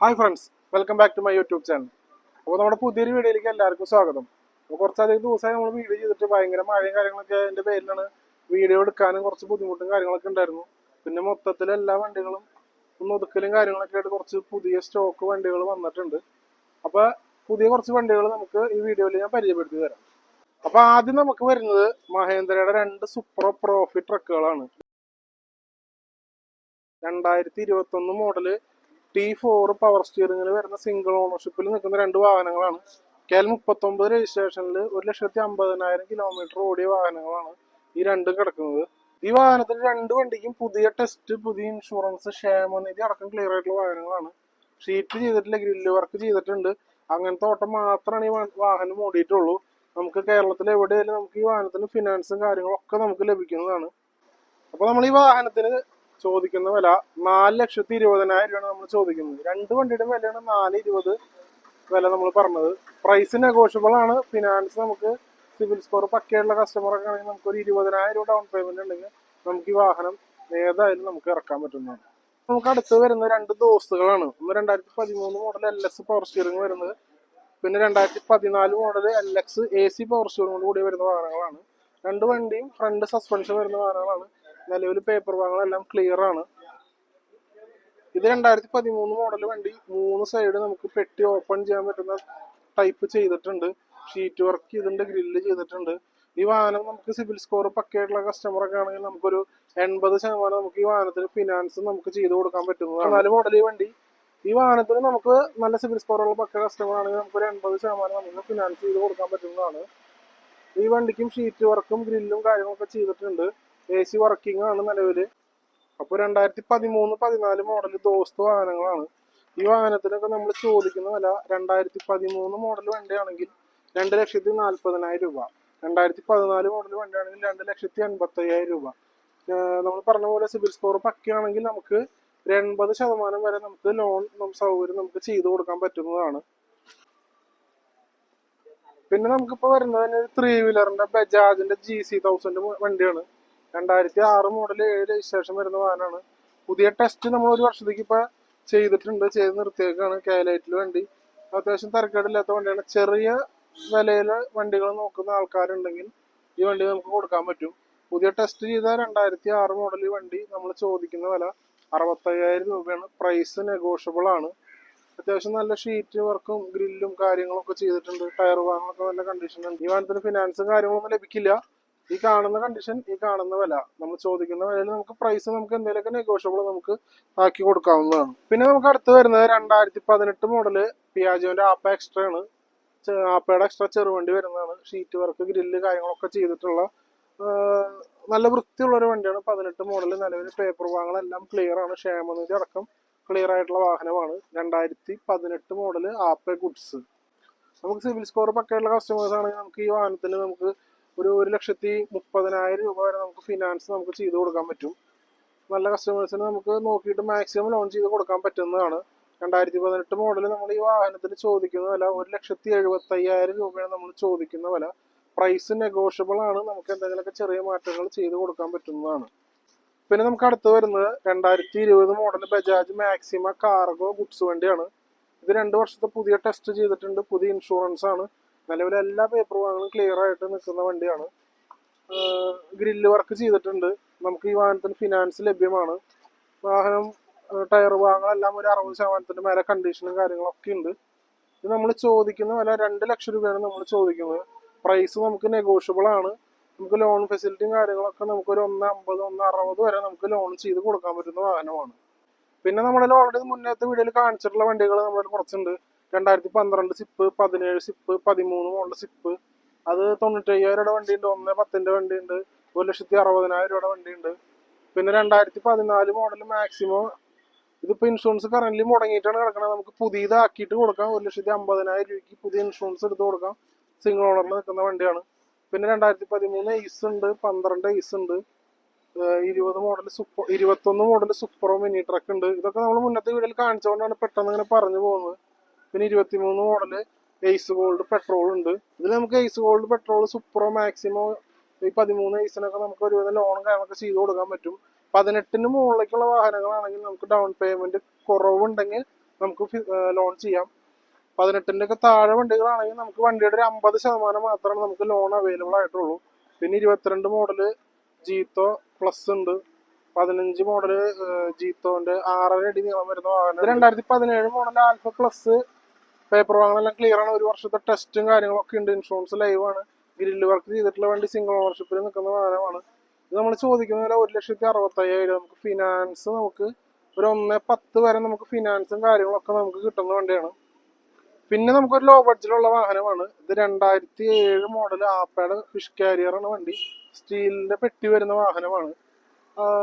Hi friends welcome back to my YouTube channel അപ്പോൾ നമ്മുടെ പുതിയൊരു വീഡിയോയിലേക്ക് എല്ലാവർക്കും സ്വാഗതം. അപ്പോൾ കുറച്ചധികം ദിവസമായി നമ്മൾ വീഡിയോ ചെയ്തിട്ട് ഭയങ്കര മഴയും കാര്യങ്ങളൊക്കെ എന്റെ പേരിലാണ് വീഡിയോ എടുക്കാനും കുറച്ച് ബുദ്ധിമുട്ടും കാര്യങ്ങളൊക്കെ ഉണ്ടായിരുന്നു. പിന്നെ മൊത്തത്തിൽ എല്ലാ വണ്ടികളും ഒന്ന് ഒതുക്കലും കാര്യങ്ങളൊക്കെ ആയിട്ട് കുറച്ച് പുതിയ സ്റ്റോക്ക് വണ്ടികൾ വന്നിട്ടുണ്ട്. അപ്പോൾ പുതിയ കുറച്ച് വണ്ടികൾ നമുക്ക് ഈ വീഡിയോയിൽ ഞാൻ പരിചയപ്പെടുത്തി തരാം. അപ്പോൾ ആദ്യം നമുക്ക് വരുന്നത് മഹേന്ദ്രയുടെ രണ്ട് സൂപ്പർ പ്രോഫിറ്റ് ട്രക്കുകളാണ് രണ്ടായിരത്തി ഇരുപത്തൊന്ന് മോഡൽ ടി ഫോർ പവർ സ്റ്റിയറിംഗിൽ വരുന്ന സിംഗിൾ ഓണർഷിപ്പിൽ നിൽക്കുന്ന രണ്ട് വാഹനങ്ങളാണ്. കെ എൽ മുപ്പത്തൊമ്പത് രജിസ്ട്രേഷനിൽ ഒരു ലക്ഷത്തി അമ്പതിനായിരം കിലോമീറ്റർ ഓടിയ വാഹനങ്ങളാണ് ഈ രണ്ടും കിടക്കുന്നത്. ഈ വാഹനത്തിന് രണ്ട് വണ്ടിക്കും പുതിയ ടെസ്റ്റ് പുതിയ ഇൻഷുറൻസ് ക്ഷേമനിധി അടക്കം ക്ലിയർ ആയിട്ടുള്ള വാഹനങ്ങളാണ്. ഷീറ്റ് ചെയ്തിട്ടില്ല ഗ്രില്ല് വർക്ക് ചെയ്തിട്ടുണ്ട്. അങ്ങനത്തെ ഓട്ടം മാത്രമാണ് ഈ വാഹനം ഓടിയിട്ടുള്ളൂ. നമുക്ക് കേരളത്തിൽ എവിടെയായാലും നമുക്ക് ഈ വാഹനത്തിന് ഫിനാൻസും കാര്യങ്ങളും ഒക്കെ നമുക്ക് ലഭിക്കുന്നതാണ്. അപ്പോൾ നമ്മൾ ഈ വാഹനത്തിന് ചോദിക്കുന്ന വില നാല് ലക്ഷത്തി ഇരുപതിനായിരം രൂപയാണ് നമ്മൾ ചോദിക്കുന്നത്. രണ്ട് വണ്ടിയുടെ വിലയാണ് നാല് ഇരുപത് വില നമ്മൾ പറഞ്ഞത്. പ്രൈസ് നെഗോഷ്യബിൾ ആണ്. ഫിനാൻസ് നമുക്ക് സിവിൽ സ്കോർ പക്കയുള്ള കസ്റ്റമർ ഒക്കെ ആണെങ്കിൽ നമുക്ക് ഒരു ഇരുപതിനായിരം രൂപ ഡൗൺ പേയ്മെന്റ് ഉണ്ടെങ്കിൽ നമുക്ക് ഈ വാഹനം ഏതായാലും നമുക്ക് ഇറക്കാൻ പറ്റുന്നതാണ്. നമുക്ക് അടുത്ത് വരുന്ന രണ്ട് ദോസ്തുകളാണ്. ഒന്ന് രണ്ടായിരത്തി പതിമൂന്ന് model L X power steering വരുന്നത്. പിന്നെ രണ്ടായിരത്തി പതിനാല് model L X A C power steering കൂടി വരുന്ന വാഹനങ്ങളാണ്. രണ്ട് വണ്ടിയും ഫ്രണ്ട് സസ്പെൻഷൻ വരുന്ന വാഹനങ്ങളാണ്. നിലവിൽ പേപ്പർ ഭാഗങ്ങളെല്ലാം ക്ലിയർ ആണ്. ഇത് രണ്ടായിരത്തി പതിമൂന്ന് മോഡൽ വണ്ടി മൂന്ന് സൈഡ് നമുക്ക് പെട്ടി ഓപ്പൺ ചെയ്യാൻ പറ്റുന്ന ടൈപ്പ് ചെയ്തിട്ടുണ്ട്. ഷീറ്റ് വർക്ക് ചെയ്തിട്ടുണ്ട് ഗ്രില്ല് ചെയ്തിട്ടുണ്ട്. ഈ വാഹനം നമുക്ക് സിവിൽ സ്കോർ പക്കയായിട്ടുള്ള കസ്റ്റമർ ഒക്കെ ആണെങ്കിൽ നമുക്കൊരു എൺപത് ശതമാനം നമുക്ക് ഈ വാഹനത്തിന് ഫിനാൻസ് നമുക്ക് ചെയ്ത് കൊടുക്കാൻ പറ്റുന്നതാണ്. നാല് മോഡൽ ഈ വണ്ടി. ഈ വാഹനത്തിന് നമുക്ക് നല്ല സിബിൽ സ്കോറുള്ള പക്ക കസ്റ്റമർ ആണെങ്കിൽ നമുക്കൊരു എൺപത് ശതമാനം നമുക്ക് ഫിനാൻസ് ചെയ്ത് കൊടുക്കാൻ പറ്റുന്നതാണ്. ഈ വണ്ടിക്കും ഷീറ്റ് വർക്കും ഗ്രില്ലും കാര്യങ്ങളൊക്കെ ചെയ്തിട്ടുണ്ട്. എ സി വർക്കിംഗ് ആണ് നിലവിൽ അപ്പോൾ രണ്ടായിരത്തി പതിമൂന്ന് പതിനാല് മോഡൽ ദോസ്ത് വാഹനങ്ങളാണ്. ഈ വാഹനത്തിനൊക്കെ നമ്മൾ ചോദിക്കുന്ന വില രണ്ടായിരത്തി പതിമൂന്ന് മോഡൽ വണ്ടിയാണെങ്കിൽ രണ്ട് ലക്ഷത്തി നാൽപ്പതിനായിരം രൂപ. രണ്ടായിരത്തി പതിനാല് മോഡൽ വണ്ടിയാണെങ്കിൽ രണ്ട് ലക്ഷത്തി എൺപത്തി അയ്യായിരം രൂപ നമ്മൾ പറഞ്ഞ പോലെ സിബിൽ സ്കോർ പക്കയാണെങ്കിൽ നമുക്ക് എൺപത് ശതമാനം വരെ നമുക്ക് ലോൺ സൗകര്യം നമുക്ക് ചെയ്തു കൊടുക്കാൻ പറ്റുന്നതാണ്. പിന്നെ നമുക്കിപ്പോൾ വരുന്നത് തന്നെ ത്രീ വീലറിന്റെ ബജാജിന്റെ ജി സി തൗസൻഡ് വണ്ടിയാണ്. രണ്ടായിരത്തി ആറ് മോഡൽ ഏഴ് രജിസ്ട്രേഷൻ വരുന്ന വാഹനമാണ്. പുതിയ ടെസ്റ്റ് നമ്മൾ ഒരു വർഷത്തേക്ക് ഇപ്പൊ ചെയ്തിട്ടുണ്ട്. ചെയ്ത് നിർത്തിയേക്കാണ് കാലൈറ്റിൽ വണ്ടി. അത്യാവശ്യം തരക്കേടില്ലാത്ത വണ്ടിയാണ്. ചെറിയ വിലയിൽ വണ്ടികൾ നോക്കുന്ന ആൾക്കാരുണ്ടെങ്കിൽ ഈ വണ്ടി നമുക്ക് കൊടുക്കാൻ പറ്റും. പുതിയ ടെസ്റ്റ് ചെയ്ത രണ്ടായിരത്തി ആറ് മോഡൽ വണ്ടി നമ്മൾ ചോദിക്കുന്ന വില അറുപത്തയ്യായിരം രൂപയാണ്. പ്രൈസ് നെഗോഷ്യബിൾ ആണ്. അത്യാവശ്യം നല്ല ഷീറ്റ് വർക്കും ഗ്രില്ലും കാര്യങ്ങളൊക്കെ ചെയ്തിട്ടുണ്ട്. ടയർ ഭാഗങ്ങളൊക്കെ നല്ല കണ്ടീഷനുണ്ട് ഈ വാഹനത്തിന് ഫിനാൻസും കാര്യങ്ങളൊന്നും ലഭിക്കില്ല. ഈ കാണുന്ന കണ്ടീഷൻ ഈ കാണുന്ന വില. നമ്മൾ ചോദിക്കുന്ന വിലയിൽ നമുക്ക് പ്രൈസ് നമുക്ക് എന്തെങ്കിലുമൊക്കെ നെഗോഷ്യബിൾ നമുക്ക് ആക്കി കൊടുക്കാവുന്നതാണ്. പിന്നെ നമുക്ക് അടുത്ത് വരുന്നത് രണ്ടായിരത്തി പതിനെട്ട് മോഡൽ പിയാജോന്റെ ആപ്പ എക്സ്ട്രാ ആണ്. ആപ്പയുടെ എക്സ്ട്രാ ചെറുവണ്ടി വരുന്നതാണ്. ഷീറ്റ് വർക്ക് ഗ്രില്ല് കാര്യങ്ങളൊക്കെ ചെയ്തിട്ടുള്ള നല്ല വൃത്തിയുള്ള ഒരു വണ്ടിയാണ്. പതിനെട്ട് മോഡൽ നിലവിൽ പേപ്പർ വാങ്ങലെല്ലാം ക്ലിയർ ആണ്. ക്ഷേമനിധി അടക്കം ക്ലിയർ ആയിട്ടുള്ള വാഹനമാണ്. രണ്ടായിരത്തി പതിനെട്ട് മോഡൽ ആപ്പ ഗുഡ്സ് നമുക്ക് സിവിൽ സ്കോർ പക്കയുള്ള കസ്റ്റമേഴ്സ് ആണെങ്കിൽ നമുക്ക് ഈ വാഹനത്തിന് നമുക്ക് ഒരു ഒരു ലക്ഷത്തി മുപ്പതിനായിരം രൂപ വരെ നമുക്ക് ഫിനാൻസ് നമുക്ക് ചെയ്ത് കൊടുക്കാൻ പറ്റും. നല്ല കസ്റ്റമേഴ്സിന് നമുക്ക് നോക്കിയിട്ട് മാക്സിമം ലോൺ ചെയ്ത് കൊടുക്കാൻ പറ്റുന്നതാണ്. രണ്ടായിരത്തി പതിനെട്ട് മോഡൽ നമ്മൾ ഈ വാഹനത്തിന് ചോദിക്കുന്ന വില ഒരു ലക്ഷത്തി എഴുപത്തി അയ്യായിരം രൂപയാണ് നമ്മൾ ചോദിക്കുന്ന വില. പ്രൈസ് നെഗോഷ്യബിൾ ആണ്. നമുക്ക് എന്തെങ്കിലുമൊക്കെ ചെറിയ മാറ്റങ്ങൾ ചെയ്ത് കൊടുക്കാൻ പറ്റുന്നതാണ്. പിന്നെ നമുക്ക് അടുത്ത് വരുന്നത് രണ്ടായിരത്തി ഇരുപത് model Bajaj Maxima cargo goods വണ്ടിയാണ്. ഇത് രണ്ട് വർഷത്തെ പുതിയ ടെസ്റ്റ് ചെയ്തിട്ടുണ്ട്. പുതിയ ഇൻഷുറൻസ് ആണ്. നിലവിൽ എല്ലാ പേപ്പർ വാങ്ങലും ക്ലിയർ ആയിട്ട് നിൽക്കുന്ന വണ്ടിയാണ്. ഗ്രില്ല് വർക്ക് ചെയ്തിട്ടുണ്ട്. നമുക്ക് ഈ വാഹനത്തിന് ഫിനാൻസ് ലഭ്യമാണ്. വാഹനം ടയർ വാങ്ങലെല്ലാം ഒരു അറുപത് ശതമാനത്തിന്റെ മേലെ കണ്ടീഷനും കാര്യങ്ങളൊക്കെ ഉണ്ട്. ഇത് നമ്മൾ ചോദിക്കുന്ന വില രണ്ട് ലക്ഷം രൂപയാണ് നമ്മൾ ചോദിക്കുന്നത്. പ്രൈസ് നമുക്ക് നെഗോഷ്യബിൾ ആണ്. നമുക്ക് ലോൺ ഫെസിലിറ്റിയും കാര്യങ്ങളൊക്കെ നമുക്ക് ഒരു ഒന്ന് അമ്പത് ഒന്ന് അറുപത് വരെ നമുക്ക് ലോൺ ചെയ്ത് കൊടുക്കാൻ പറ്റുന്ന വാഹനമാണ്. പിന്നെ നമ്മുടെ ഓൾറെഡി മുന്നേത്തെ വീഡിയോയിൽ കാണിച്ചിട്ടുള്ള വണ്ടികൾ നമ്മളിൽ കുറച്ചുണ്ട്. രണ്ടായിരത്തി പന്ത്രണ്ട് സിപ്പ് പതിനേഴ് സിപ്പ് പതിമൂന്ന് മോഡൽ സിപ്പ്. അത് തൊണ്ണൂറ്റയ്യായിരം രൂപ വണ്ടിയുണ്ട് ഒന്ന് പത്തിന്റെ വണ്ടിയുണ്ട് ഒരു ലക്ഷത്തി അറുപതിനായിരം രൂപയുടെ വണ്ടിയുണ്ട്. പിന്നെ രണ്ടായിരത്തി പതിനാല് മോഡൽ മാക്സിമം ഇതിപ്പോ ഇൻഷുറൻസ് കറന്റ് മുടങ്ങിയിട്ടാണ് കിടക്കുന്നത് നമുക്ക് പുതിയതാക്കിയിട്ട് കൊടുക്കാം. ഒരു ലക്ഷത്തി അമ്പതിനായിരം രൂപയ്ക്ക് പുതിയ ഇൻഷുറൻസ് എടുത്ത് കൊടുക്കാം. സിംഗിൾ ഓണറിൽ നിൽക്കുന്ന വണ്ടിയാണ്. പിന്നെ രണ്ടായിരത്തി പതിമൂന്ന് ഐസ് ഉണ്ട് പന്ത്രണ്ട് ഐസ് ഉണ്ട്. ഇരുപത് മോഡൽ സൂപ്പർ ഇരുപത്തൊന്ന് മോഡൽ സൂപ്പറോ മിനി ട്രക്ക് ഉണ്ട്. ഇതൊക്കെ നമ്മൾ മുന്നത്തെ വീഡിയോയിൽ കാണിച്ചുകൊണ്ടാണ് പെട്ടെന്ന് ഇങ്ങനെ പറഞ്ഞു പോകുന്നത്. പിന്നെ ഇരുപത്തി മൂന്ന് മോഡൽ എയ്സ് ഗോൾഡ് പെട്രോൾ ഉണ്ട്. ഇതിൽ നമുക്ക് എയ്സ് ഗോൾഡ് പെട്രോൾ സൂപ്പറോ മാക്സിമോ ഈ പതിമൂന്ന് എയ്സിനൊക്കെ നമുക്ക് ഒരുവിധം ലോണും കാര്യങ്ങളൊക്കെ ചെയ്ത് കൊടുക്കാൻ പറ്റും. പതിനെട്ടിന് മുകളിലേക്കുള്ള വാഹനങ്ങളാണെങ്കിൽ നമുക്ക് ഡൗൺ പേയ്മെന്റ് കുറവുണ്ടെങ്കിൽ നമുക്ക് ലോൺ ചെയ്യാം. പതിനെട്ടിന്റെ ഒക്കെ താഴെ വണ്ടികളാണെങ്കിൽ നമുക്ക് വണ്ടിയുടെ ഒരു അമ്പത് ശതമാനം മാത്രമേ നമുക്ക് ലോൺ അവൈലബിൾ ആയിട്ടുള്ളൂ. പിന്നെ ഇരുപത്തിരണ്ട് മോഡൽ ജീത്തോ പ്ലസ് ഉണ്ട്. പതിനഞ്ച് മോഡൽ ജീത്തോന്റെ ആറര അടി നീളം വരുന്ന വാഹനം രണ്ടായിരത്തി പതിനേഴ് മോഡൽ ആൽഫ പ്ലസ് പേപ്പർ വാങ്ങലെല്ലാം ക്ലിയർ ആണ്. ഒരു വർഷത്തെ ടെസ്റ്റും കാര്യങ്ങളൊക്കെ ഉണ്ട്. ഇൻഷുറൻസ് ലൈവ് ആണ്. ഗ്രില്ല് വർക്ക് ചെയ്തിട്ടുള്ള വണ്ടി സിംഗിൾ ഓണർഷിപ്പിൽ നിൽക്കുന്ന വാഹനമാണ് ഇത് നമ്മൾ ചോദിക്കുന്ന വില ഒരു ലക്ഷത്തി അറുപത്തയ്യായിരം. നമുക്ക് ഫിനാൻസ് നമുക്ക് ഒരു ഒന്ന് പത്ത് വരെ നമുക്ക് ഫിനാൻസും കാര്യങ്ങളൊക്കെ നമുക്ക് കിട്ടുന്ന വണ്ടിയാണ്. പിന്നെ നമുക്കൊരു ലോ ബഡ്ജറ്റിലുള്ള വാഹനമാണ്. ഇത് രണ്ടായിരത്തി ഏഴ് മോഡൽ ആപ്പയുടെ ഫിഷ് കാരിയറാണ് വണ്ടി. സ്റ്റീലിന്റെ പെട്ടി വരുന്ന വാഹനമാണ്.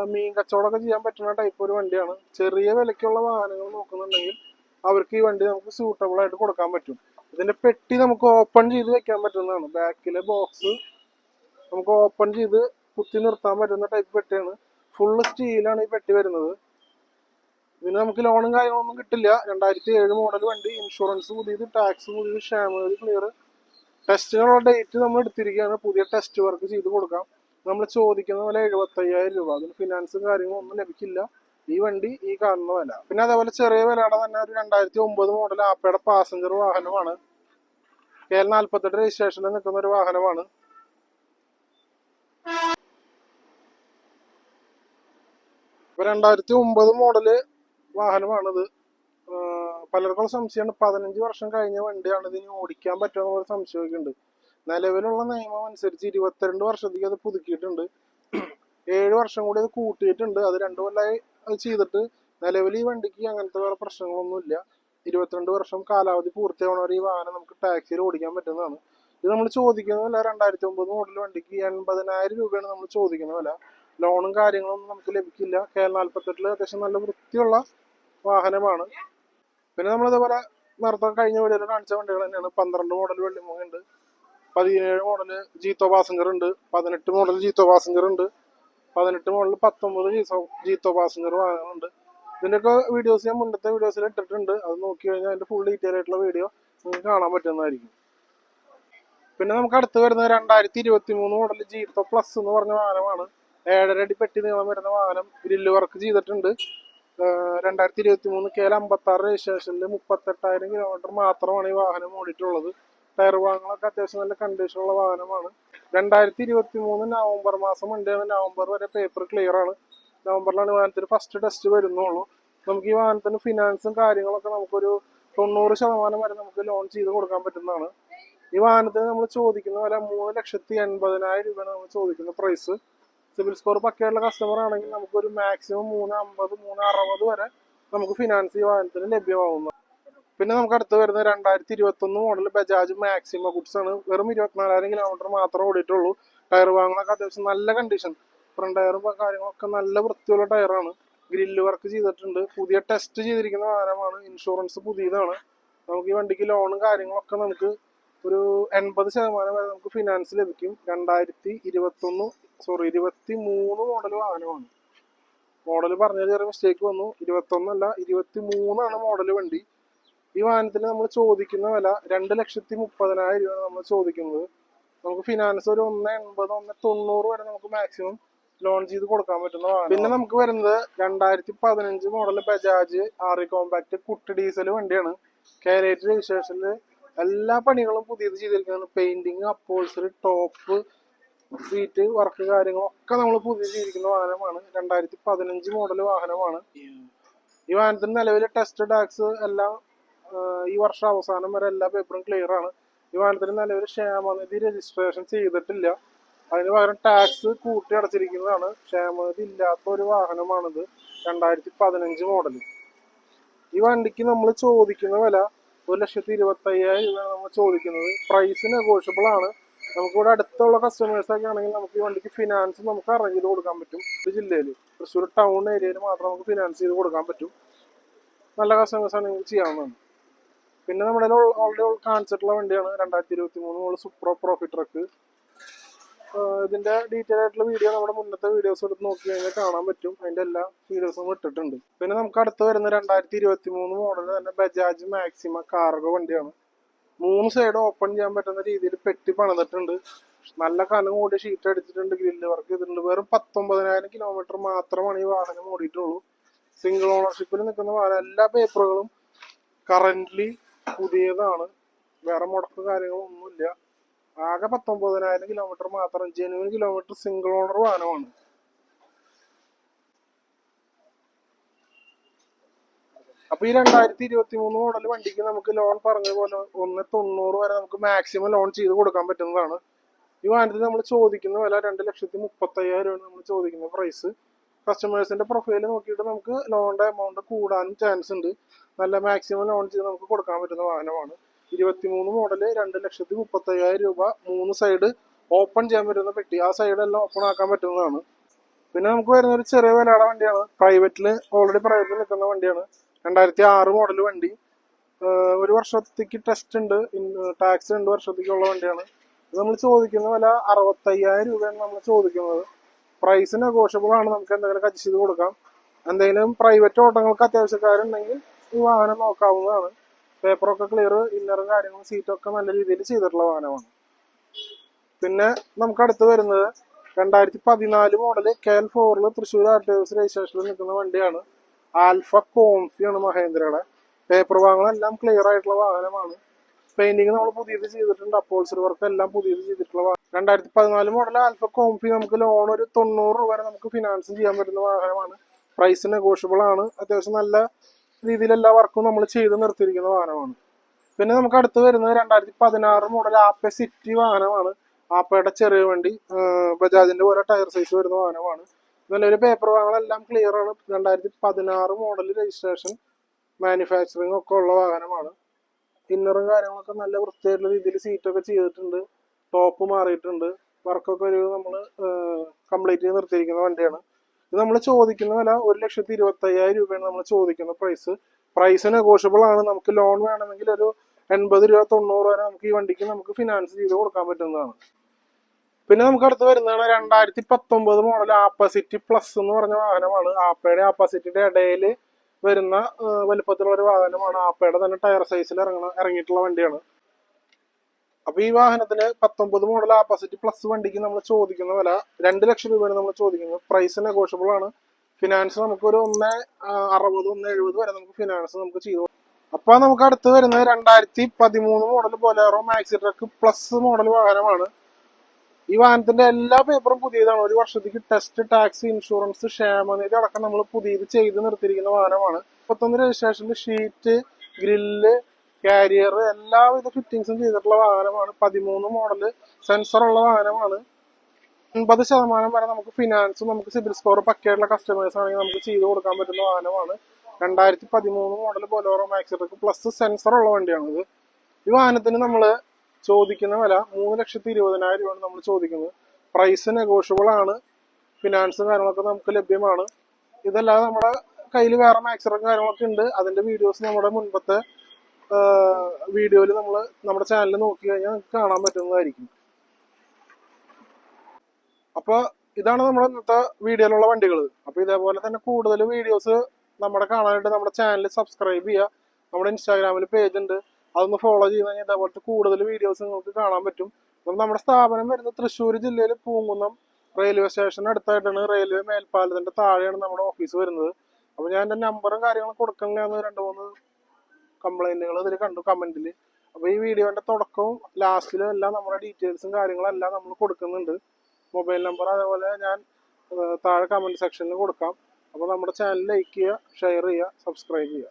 മീൻ കച്ചവടമൊക്കെ ചെയ്യാൻ പറ്റുന്ന ടൈപ്പ് ഒരു വണ്ടിയാണ്. ചെറിയ വിലയ്ക്കുള്ള വാഹനങ്ങൾ നോക്കുന്നുണ്ടെങ്കിൽ അവർക്ക് ഈ വണ്ടി നമുക്ക് സൂട്ടബിൾ ആയിട്ട് കൊടുക്കാൻ പറ്റും. ഇതിന്റെ പെട്ടി നമുക്ക് ഓപ്പൺ ചെയ്ത് വെക്കാൻ പറ്റുന്നതാണ്. ബാക്കിലെ ബോക്സ് നമുക്ക് ഓപ്പൺ ചെയ്ത് കുത്തി നിർത്താൻ പറ്റുന്ന ടൈപ്പ് പെട്ടിയാണ്. ഫുള്ള് സ്റ്റീലാണ് ഈ പെട്ടി വരുന്നത്. ഇതിന് നമുക്ക് ലോണും കാര്യങ്ങളൊന്നും കിട്ടില്ല. രണ്ടായിരത്തി ഏഴ് മോഡൽ വണ്ടി ഇൻഷുറൻസ് പുതിയത് ടാക്സ് പുതിയത് ക്ഷേമനിധി ക്ലിയർ ടെസ്റ്റിനുള്ള ഡേറ്റ് നമ്മൾ എടുത്തിരിക്കുകയാണ്. പുതിയ ടെസ്റ്റ് വർക്ക് ചെയ്ത് കൊടുക്കാം. നമ്മൾ ചോദിക്കുന്ന പോലെ എഴുപത്തയ്യായിരം രൂപ. അതിന് ഫിനാൻസും കാര്യങ്ങളും ഒന്നും ലഭിക്കില്ല. ഈ വണ്ടി ഈ കാണുന്ന വില. പിന്നെ അതേപോലെ ചെറിയ വിലയുടെ തന്നെ ഒരു രണ്ടായിരത്തി ഒമ്പത് മോഡൽ ആപ്പയുടെ പാസഞ്ചർ വാഹനമാണ്. കെ എൽ നാൽപ്പത്തെട്ട് രജിസ്ട്രേഷനിൽ നിൽക്കുന്ന ഒരു വാഹനമാണ്. ഇപ്പൊ രണ്ടായിരത്തി ഒമ്പത് മോഡൽ വാഹനമാണിത് പലർക്കും സംശയമാണ്. പതിനഞ്ച് വർഷം കഴിഞ്ഞ വണ്ടിയാണ് ഇതിന് ഓടിക്കാൻ പറ്റുമോ എന്നൊരു സംശയമൊക്കെ ഉണ്ട്. നിലവിലുള്ള നിയമം അനുസരിച്ച് ഇരുപത്തിരണ്ട് വർഷത്തേക്ക് അത് പുതുക്കിയിട്ടുണ്ട്. ഏഴ് വർഷം കൂടി അത് കൂട്ടിയിട്ടുണ്ട്. അത് രണ്ടു കൊല്ലമായി അത് ചെയ്തിട്ട് നിലവിൽ ഈ വണ്ടിക്ക് അങ്ങനത്തെ വേറെ പ്രശ്നങ്ങളൊന്നുമില്ല. ഇരുപത്തിരണ്ട് വർഷം കാലാവധി പൂർത്തിയാവണവരെ ഈ വാഹനം നമുക്ക് ടാക്സിയിൽ ഓടിക്കാൻ പറ്റുന്നതാണ്. ഇത് നമ്മൾ ചോദിക്കുന്ന വില രണ്ടായിരത്തി ഒമ്പത് മോഡൽ വണ്ടിക്ക് എൺപതിനായിരം രൂപയാണ് നമ്മൾ ചോദിക്കുന്ന വില. ലോണും കാര്യങ്ങളൊന്നും നമുക്ക് ലഭിക്കില്ല. കെ എൽ നാൽപ്പത്തെട്ടിൽ അത്യാവശ്യം നല്ല വൃത്തിയുള്ള വാഹനമാണ്. പിന്നെ നമ്മൾ ഇതേപോലെ നേരത്തെ കഴിഞ്ഞ വീടുകളിൽ കാണിച്ച വണ്ടികൾ തന്നെയാണ്. പന്ത്രണ്ട് മോഡൽ വെള്ളിമുഖുണ്ട് പതിനേഴ് മോഡൽ ജീത്തോ പാസഞ്ചർ ഉണ്ട്. പതിനെട്ട് മോഡൽ ജീത്തോ പാസഞ്ചർ ഉണ്ട്. പതിനെട്ട് മോഡൽ പത്തൊമ്പത് ജീസോ ജീത്തോ പാസഞ്ചർ വാഹനങ്ങളുണ്ട് ഇതിന്റെയൊക്കെ വീഡിയോസ് ഞാൻ മുന്നത്തെ വീഡിയോസിൽ ഇട്ടിട്ടുണ്ട്. അത് നോക്കി കഴിഞ്ഞാൽ അതിന്റെ ഫുൾ ഡീറ്റെയിൽ ആയിട്ടുള്ള വീഡിയോ നിങ്ങൾക്ക് കാണാൻ പറ്റുന്നതായിരിക്കും. പിന്നെ നമുക്ക് അടുത്ത് വരുന്നത് രണ്ടായിരത്തി ഇരുപത്തി മൂന്ന് മോഡൽ ജീത്തോ പ്ലസ് എന്ന് പറഞ്ഞ വാഹനമാണ്. ഏഴര അടി പെട്ടി നീളം വരുന്ന വാഹനം ഗ്രില്ല് വർക്ക് ചെയ്തിട്ടുണ്ട്. രണ്ടായിരത്തി ഇരുപത്തി മൂന്ന് കെ എൽ അമ്പത്തി ആറ് രജിസ്ട്രേഷനിൽ മുപ്പത്തെട്ടായിരം കിലോമീറ്റർ മാത്രമാണ് ഈ വാഹനം ഓടിയിട്ടുള്ളത്. ടയർ ഭാഗങ്ങളൊക്കെ അത്യാവശ്യം നല്ല കണ്ടീഷനുള്ള വാഹനമാണ്. രണ്ടായിരത്തി ഇരുപത്തി മൂന്ന് നവംബർ മാസം വണ്ടിയാണ് നവംബർ വരെ പേപ്പർ ക്ലിയർ ആണ്. നവംബറിലാണ് വാഹനത്തിന് ഫസ്റ്റ് ടെസ്റ്റ് വരുന്നുള്ളൂ. നമുക്ക് ഈ വാഹനത്തിന് ഫിനാൻസും കാര്യങ്ങളൊക്കെ നമുക്കൊരു തൊണ്ണൂറ് ശതമാനം വരെ നമുക്ക് ലോൺ ചെയ്ത് കൊടുക്കാൻ പറ്റുന്നതാണ്. ഈ വാഹനത്തിന് നമ്മൾ ചോദിക്കുന്ന വില മൂന്ന് ലക്ഷത്തി എൺപതിനായിരം രൂപയാണ് നമ്മൾ ചോദിക്കുന്ന പ്രൈസ് സിവിൽ സ്കോർ പക്കയുള്ള കസ്റ്റമർ ആണെങ്കിൽ നമുക്കൊരു മാക്സിമം മൂന്ന് അമ്പത് മൂന്ന് അറുപത് വരെ നമുക്ക് ഫിനാൻസ് ഈ വാഹനത്തിന് ലഭ്യമാവുന്നു പിന്നെ നമുക്ക് അടുത്ത് വരുന്ന രണ്ടായിരത്തി ഇരുപത്തി ഒന്ന് മോഡൽ ബജാജ് മാക്സിമ ഗുഡ്സ് ആണ്. വെറും ഇരുപത്തിനാലായിരം കിലോമീറ്റർ മാത്രമേ ഓടിയിട്ടുള്ളൂ. ടയർ വാങ്ങണൊക്കെ അത്യാവശ്യം നല്ല കണ്ടീഷൻ ഫ്രണ്ട് ടയറും കാര്യങ്ങളൊക്കെ നല്ല വൃത്തിയുള്ള ടയറാണ് ഗ്രില്ല് വർക്ക് ചെയ്തിട്ടുണ്ട്. പുതിയ ടെസ്റ്റ് ചെയ്തിരിക്കുന്ന വാഹനമാണ് ഇൻഷുറൻസ് പുതിയതാണ്. നമുക്ക് ഈ വണ്ടിക്ക് ലോണും കാര്യങ്ങളൊക്കെ നമുക്ക് ഒരു എൺപത് ശതമാനം വരെ നമുക്ക് ഫിനാൻസ് ലഭിക്കും. രണ്ടായിരത്തി ഇരുപത്തൊന്ന് സോറി ഇരുപത്തി മൂന്ന് മോഡൽ വാഹനമാണ് മോഡൽ പറഞ്ഞ ചെറിയ മിസ്റ്റേക്ക് വന്നു. ഇരുപത്തൊന്നല്ല ഇരുപത്തി മൂന്നാണ് മോഡൽ വണ്ടി. ഈ വാഹനത്തിന് നമ്മൾ ചോദിക്കുന്ന വില രണ്ട് ലക്ഷത്തി മുപ്പതിനായിരം രൂപയാണ് നമ്മൾ ചോദിക്കുന്നത്. നമുക്ക് ഫിനാൻസ് ഒരു ഒന്ന് എൺപത് ഒന്ന് തൊണ്ണൂറ് വരെ നമുക്ക് മാക്സിമം ലോൺ ചെയ്ത് കൊടുക്കാൻ പറ്റുന്ന വാഹനം. പിന്നെ നമുക്ക് വരുന്നത് രണ്ടായിരത്തി പതിനഞ്ച് മോഡൽ ബജാജ് ആറി കോമ്പാക്ട് കുട്ടി ഡീസൽ വണ്ടിയാണ്. കാരേറ്റ് രജിസ്ട്രേഷനിൽ എല്ലാ പണികളും പുതിയത് ചെയ്തിരിക്കുന്നത് painting upholstery top seat work കാര്യങ്ങളൊക്കെ നമ്മൾ പുതിയത് ചെയ്തിരിക്കുന്ന വാഹനമാണ്. രണ്ടായിരത്തി പതിനഞ്ച് മോഡൽ വാഹനമാണ്. ഈ വാഹനത്തിന് നിലവിലെ ടെസ്റ്റ് ടാക്സ് എല്ലാം ഈ വർഷം അവസാനം വരെ എല്ലാ പേപ്പറും ക്ലിയർ ആണ്. ഈ വാഹനത്തിന് നിലവിൽ ക്ഷേമനിധി രജിസ്ട്രേഷൻ ചെയ്തിട്ടില്ല. അതിന് പകരം ടാക്സ് കൂട്ടി അടച്ചിരിക്കുന്നതാണ്. ക്ഷേമനിധി ഇല്ലാത്ത ഒരു വാഹനമാണിത്. രണ്ടായിരത്തി പതിനഞ്ച് മോഡൽ ഈ വണ്ടിക്ക് നമ്മൾ ചോദിക്കുന്ന വില ഒരു ലക്ഷത്തി ഇരുപത്തി അയ്യായിരം രൂപയാണ് നമ്മൾ ചോദിക്കുന്നത്. പ്രൈസ് നെഗോഷ്യബിൾ ആണ്. നമുക്കിവിടെ അടുത്തുള്ള കസ്റ്റമേഴ്സൊക്കെ ആണെങ്കിൽ നമുക്ക് ഈ വണ്ടിക്ക് ഫിനാൻസ് നമുക്ക് അറേഞ്ച് ചെയ്ത് കൊടുക്കാൻ പറ്റും. ഒരു ജില്ലയിൽ. തൃശ്ശൂർ ടൗൺ ഏരിയയിൽ മാത്രം നമുക്ക് ഫിനാൻസ് ചെയ്ത് കൊടുക്കാൻ പറ്റും. നല്ല കസ്റ്റമേഴ്സ് ആണെങ്കിൽ ചെയ്യാവുന്നതാണ്. പിന്നെ നമ്മുടെ ഓൾറെഡി കാണിച്ചിട്ടുള്ള വണ്ടിയാണ് രണ്ടായിരത്തി ഇരുപത്തി മൂന്ന് മോൾ പ്രോഫിറ്റ് ട്രക്ക് ഇതിന്റെ ഡീറ്റെയിൽ ആയിട്ടുള്ള വീഡിയോ നമ്മുടെ മുന്നത്തെ വീഡിയോസ് എടുത്ത് നോക്കി കഴിഞ്ഞാൽ കാണാൻ പറ്റും. അതിന്റെ എല്ലാ വീഡിയോസും ഇട്ടിട്ടുണ്ട്. പിന്നെ നമുക്ക് അടുത്ത് വരുന്ന രണ്ടായിരത്തി ഇരുപത്തി മൂന്ന് മോഡൽ തന്നെ ബജാജ് മാക്സിമ കാർഗോ വണ്ടിയാണ്. മൂന്ന് സൈഡ് ഓപ്പൺ ചെയ്യാൻ പറ്റുന്ന രീതിയിൽ പെട്ടി പണിതിട്ടുണ്ട്. നല്ല കനം കൂടി ഷീറ്റ് അടിച്ചിട്ടുണ്ട് ഗ്രില്ല് വർക്ക് ചെയ്തിട്ടുണ്ട്. വെറും പത്തൊമ്പതിനായിരം കിലോമീറ്റർ മാത്രമാണ് ഈ വാഹനം ഓടിയിട്ടുള്ളൂ. സിംഗിൾ ഓണർഷിപ്പിൽ നിൽക്കുന്ന വാഹനം എല്ലാ പേപ്പറുകളും കറന്റ്ലി പുതിയതാണ്. വേറെ മുടക്ക് കാര്യങ്ങളൊന്നുമില്ല ആകെ പത്തൊമ്പതിനായിരം കിലോമീറ്റർ മാത്രം ജെനുവിൻ കിലോമീറ്റർ സിംഗിൾ ഓണർ വാഹനമാണ്. അപ്പൊ ഈ രണ്ടായിരത്തി ഇരുപത്തി മൂന്ന് മോഡൽ വണ്ടിക്ക് നമുക്ക് ലോൺ പറഞ്ഞ പോലെ ഒന്ന് തൊണ്ണൂറ് വരെ നമുക്ക് മാക്സിമം ലോൺ ചെയ്ത് കൊടുക്കാൻ പറ്റുന്നതാണ്. ഈ വാഹനത്തിൽ നമ്മൾ ചോദിക്കുന്ന വില രണ്ട് ലക്ഷത്തി മുപ്പത്തി രൂപയാണ് നമ്മൾ ചോദിക്കുന്ന പ്രൈസ് കസ്റ്റമേഴ്സിന്റെ പ്രൊഫൈൽ നോക്കിയിട്ട് നമുക്ക് ലോണിന്റെ എമൗണ്ട് കൂടാനും ചാൻസ് ഉണ്ട്. നല്ല മാക്സിമം ലോൺ ചെയ്ത് നമുക്ക് കൊടുക്കാൻ പറ്റുന്ന വാഹനമാണ്. ഇരുപത്തിമൂന്ന് മോഡൽ രണ്ട് ലക്ഷത്തി മുപ്പത്തി അയ്യായിരം രൂപ മൂന്ന് സൈഡ് ഓപ്പൺ ചെയ്യാൻ പറ്റുന്ന പെട്ടി. ആ സൈഡെല്ലാം ഓപ്പൺ ആക്കാൻ പറ്റുന്നതാണ്. പിന്നെ നമുക്ക് വരുന്ന ഒരു ചെറിയ വിലയുടെ വണ്ടിയാണ്. പ്രൈവറ്റിൽ ഓൾറെഡി പ്രൈവറ്റിൽ നിൽക്കുന്ന വണ്ടിയാണ്. രണ്ടായിരത്തി ആറ് മോഡൽ വണ്ടി. ഒരു വർഷത്തേക്ക് ടെസ്റ്റ് ഉണ്ട്. ടാക്സ് രണ്ട് വർഷത്തേക്കുള്ള വണ്ടിയാണ്. നമ്മൾ ചോദിക്കുന്ന വില അറുപത്തയ്യായിരം രൂപയാണ് നമ്മൾ ചോദിക്കുന്നത്. പ്രൈസ് നെഗോഷ്യബിൾ ആണ്. നമുക്ക് എന്തെങ്കിലും കച്ച് ചെയ്ത് കൊടുക്കാം. എന്തെങ്കിലും പ്രൈവറ്റ് ഓട്ടങ്ങൾക്ക് അത്യാവശ്യക്കാരുണ്ടെങ്കിൽ ഈ വാഹനം നോക്കാവുന്നതാണ്. പേപ്പറൊക്കെ ക്ലിയർ ഇന്നറും കാര്യങ്ങളും സീറ്റൊക്കെ നല്ല രീതിയിൽ ചെയ്തിട്ടുള്ള വാഹനമാണ്. പിന്നെ നമുക്ക് അടുത്ത് വരുന്നത് രണ്ടായിരത്തി പതിനാല് മോഡൽ കെ എൽ ഫോറിൽ തൃശ്ശൂർ ആർ ടി ഓഫീസ് രജിസ്ട്രേഷനിൽ നിൽക്കുന്ന വണ്ടിയാണ്. ആൽഫ കോംഫിയാണ് മഹേന്ദ്രയുടെ. പേപ്പർ വാങ്ങലെല്ലാം ക്ലിയർ ആയിട്ടുള്ള വാഹനമാണ്. പെയിന്റിങ് നമ്മൾ പുതിയത് ചെയ്തിട്ടുണ്ട്. അപ്പോൾസറി വർക്ക് എല്ലാം പുതിയത് ചെയ്തിട്ടുള്ള രണ്ടായിരത്തി പതിനാല് മോഡൽ ആൽഫ കോംഫി നമുക്ക് ലോൺ ഒരു തൊണ്ണൂറ് രൂപ വരെ നമുക്ക് ഫിനാൻസ് ചെയ്യാൻ പറ്റുന്ന വാഹനമാണ്. പ്രൈസ് നെഗോഷ്യബിൾ ആണ്. അത്യാവശ്യം നല്ല രീതിയിൽ എല്ലാ വർക്കും നമ്മൾ ചെയ്ത് നിർത്തിയിരിക്കുന്ന വാഹനമാണ്. പിന്നെ നമുക്ക് അടുത്ത് വരുന്നത് രണ്ടായിരത്തി പതിനാറ് മോഡൽ ആപ്പ സിറ്റി വാഹനമാണ്. ആപ്പയുടെ ചെറിയ വണ്ടി ബജാജിന്റെ പോലെ ടയർ സൈസ് വരുന്ന വാഹനമാണ്. നല്ലൊരു പേപ്പർ വാങ്ങലെല്ലാം ക്ലിയർ ആണ്. രണ്ടായിരത്തി പതിനാറ് മോഡൽ രജിസ്ട്രേഷൻ മാനുഫാക്ചറിങ് ഒക്കെ ഉള്ള വാഹനമാണ്. ഇന്നറും കാര്യങ്ങളൊക്കെ നല്ല വൃത്തിയായിട്ടുള്ള രീതിയിൽ സീറ്റൊക്കെ ചെയ്തിട്ടുണ്ട്. ടോപ്പ് മാറിയിട്ടുണ്ട്. വർക്കൊക്കെ ഒരു നമ്മൾ കംപ്ലീറ്റ് ചെയ്ത് നിർത്തിയിരിക്കുന്ന വണ്ടിയാണ്. ഇത് നമ്മൾ ചോദിക്കുന്ന വില ഒരു ലക്ഷത്തി ഇരുപത്തി അയ്യായിരം രൂപയാണ് നമ്മൾ ചോദിക്കുന്ന പ്രൈസ് പ്രൈസ് നെഗോഷ്യബിൾ ആണ്. നമുക്ക് ലോൺ വേണമെങ്കിൽ ഒരു എൺപത് രൂപ തൊണ്ണൂറ് വരെ നമുക്ക് ഈ വണ്ടിക്ക് നമുക്ക് ഫിനാൻസ് ചെയ്ത് കൊടുക്കാൻ പറ്റുന്നതാണ്. പിന്നെ നമുക്ക് അടുത്ത് വരുന്നതാണ് രണ്ടായിരത്തി പത്തൊമ്പത് മോഡൽ ആപ്പസിറ്റി പ്ലസ് എന്ന് പറഞ്ഞ വാഹനമാണ്. ആപ്പയുടെ ആപ്പസിറ്റിയുടെ ഇടയിൽ വരുന്ന വലുപ്പത്തിലുള്ള ഒരു വാഹനമാണ്. ആപ്പയുടെ തന്നെ ടയർ സൈസിൽ ഇറങ്ങണ ഇറങ്ങിയിട്ടുള്ള വണ്ടിയാണ്. അപ്പൊ ഈ വാഹനത്തിന് പത്തൊമ്പത് മോഡൽ ആപ്പസിറ്റി പ്ലസ് വണ്ടിക്ക് നമ്മൾ ചോദിക്കുന്ന വില രണ്ട് ലക്ഷം രൂപയാണ് നമ്മൾ ചോദിക്കുന്നത്. പ്രൈസ് നെഗോഷ്യബിൾ ആണ്. ഫിനാൻസ് നമുക്ക് ഒരു ഒന്ന് അറുപത് ഒന്ന് എഴുപത് വരെ നമുക്ക് ഫിനാൻസ് നമുക്ക് ചെയ്തു അപ്പൊ നമുക്ക് അടുത്ത് വരുന്നത് രണ്ടായിരത്തി പതിമൂന്ന് model Bolero maxi truck plus model വാഹനമാണ്. ഈ വാഹനത്തിന്റെ എല്ലാ പേപ്പറും പുതിയതാണ്. ഒരു വർഷത്തേക്ക് ടെസ്റ്റ് ടാക്സ് ഇൻഷുറൻസ് ക്ഷേമനിധി അടക്കം നമ്മൾ പുതിയത് ചെയ്ത് നിർത്തിയിരിക്കുന്ന വാഹനമാണ്. മുപ്പത്തൊന്ന് രജിസ്ട്രേഷനിൽ ഷീറ്റ് ഗ്രില്ല് കാരിയർ എല്ലാവിധ ഫിറ്റിങ്സും ചെയ്തിട്ടുള്ള വാഹനമാണ്. പതിമൂന്ന് മോഡൽ ഉള്ള വാഹനമാണ്. എൺപത് ശതമാനം വരെ നമുക്ക് ഫിനാൻസും നമുക്ക് സിബിൽ സ്കോർ പക്കയായിട്ടുള്ള കസ്റ്റമേഴ്സ് ആണെങ്കിൽ നമുക്ക് ചെയ്തു കൊടുക്കാൻ പറ്റുന്ന വാഹനമാണ്. രണ്ടായിരത്തി പതിമൂന്ന് model Bolero maxi truck plus sensor ഉള്ള വണ്ടിയാണിത്. ഈ വാഹനത്തിന് നമ്മൾ ചോദിക്കുന്ന വില മൂന്ന് ലക്ഷത്തി ഇരുപതിനായിരം രൂപയാണ് നമ്മൾ ചോദിക്കുന്നത്. പ്രൈസ് നെഗോഷ്യബിൾ ആണ്. ഫിനാൻസും കാര്യങ്ങളൊക്കെ നമുക്ക് ലഭ്യമാണ്. ഇതല്ലാതെ നമ്മുടെ കയ്യിൽ വേറെ മാക്സിറം കാര്യങ്ങളൊക്കെ ഉണ്ട്. അതിന്റെ വീഡിയോസ് നമ്മുടെ മുൻപത്തെ വീഡിയോയിൽ നമ്മൾ നമ്മുടെ ചാനൽ നോക്കി കഴിഞ്ഞാൽ നിങ്ങൾക്ക് കാണാൻ പറ്റുന്നതായിരിക്കും. അപ്പോൾ ഇതാണ് നമ്മുടെ ഇന്നത്തെ വീഡിയോയിലുള്ള വണ്ടികൾ അപ്പോൾ ഇതേപോലെ തന്നെ കൂടുതൽ വീഡിയോസ് നമ്മുടെ കാണാനായിട്ട് നമ്മുടെ ചാനൽ സബ്സ്ക്രൈബ് ചെയ്യുക. നമ്മുടെ ഇൻസ്റ്റാഗ്രാമിൽ പേജ് ഉണ്ട്. അതൊന്ന് ഫോളോ ചെയ്ത് കഴിഞ്ഞാൽ ഇതേപോലത്തെ കൂടുതൽ വീഡിയോസ് നിങ്ങൾക്ക് കാണാൻ പറ്റും. അപ്പം നമ്മുടെ സ്ഥാപനം വരുന്ന തൃശ്ശൂർ ജില്ലയിൽ പൂങ്കുന്നം റെയിൽവേ സ്റ്റേഷൻ അടുത്തായിട്ടാണ് റെയിൽവേ മേൽപ്പാലത്തിന്റെ താഴെയാണ് നമ്മുടെ ഓഫീസ് വരുന്നത്. അപ്പോൾ ഞാൻ എന്റെ നമ്പറും കാര്യങ്ങളും കൊടുക്കണില്ലാന്ന് രണ്ട് മൂന്ന് കംപ്ലൈന്റുകൾ ഇതിൽ കണ്ടു കമന്റിൽ അപ്പോൾ ഈ വീഡിയോന്റെ തുടക്കവും ലാസ്റ്റിലും എല്ലാം നമ്മുടെ ഡീറ്റെയിൽസും കാര്യങ്ങളും എല്ലാം നമ്മൾ കൊടുക്കുന്നുണ്ട്. മൊബൈൽ നമ്പർ അതേപോലെ ഞാൻ താഴെ കമന്റ് സെക്ഷനിൽ കൊടുക്കാം. അപ്പോൾ നമ്മുടെ ചാനൽ ലൈക്ക് ചെയ്യുക ഷെയർ ചെയ്യുക സബ്സ്ക്രൈബ് ചെയ്യുക.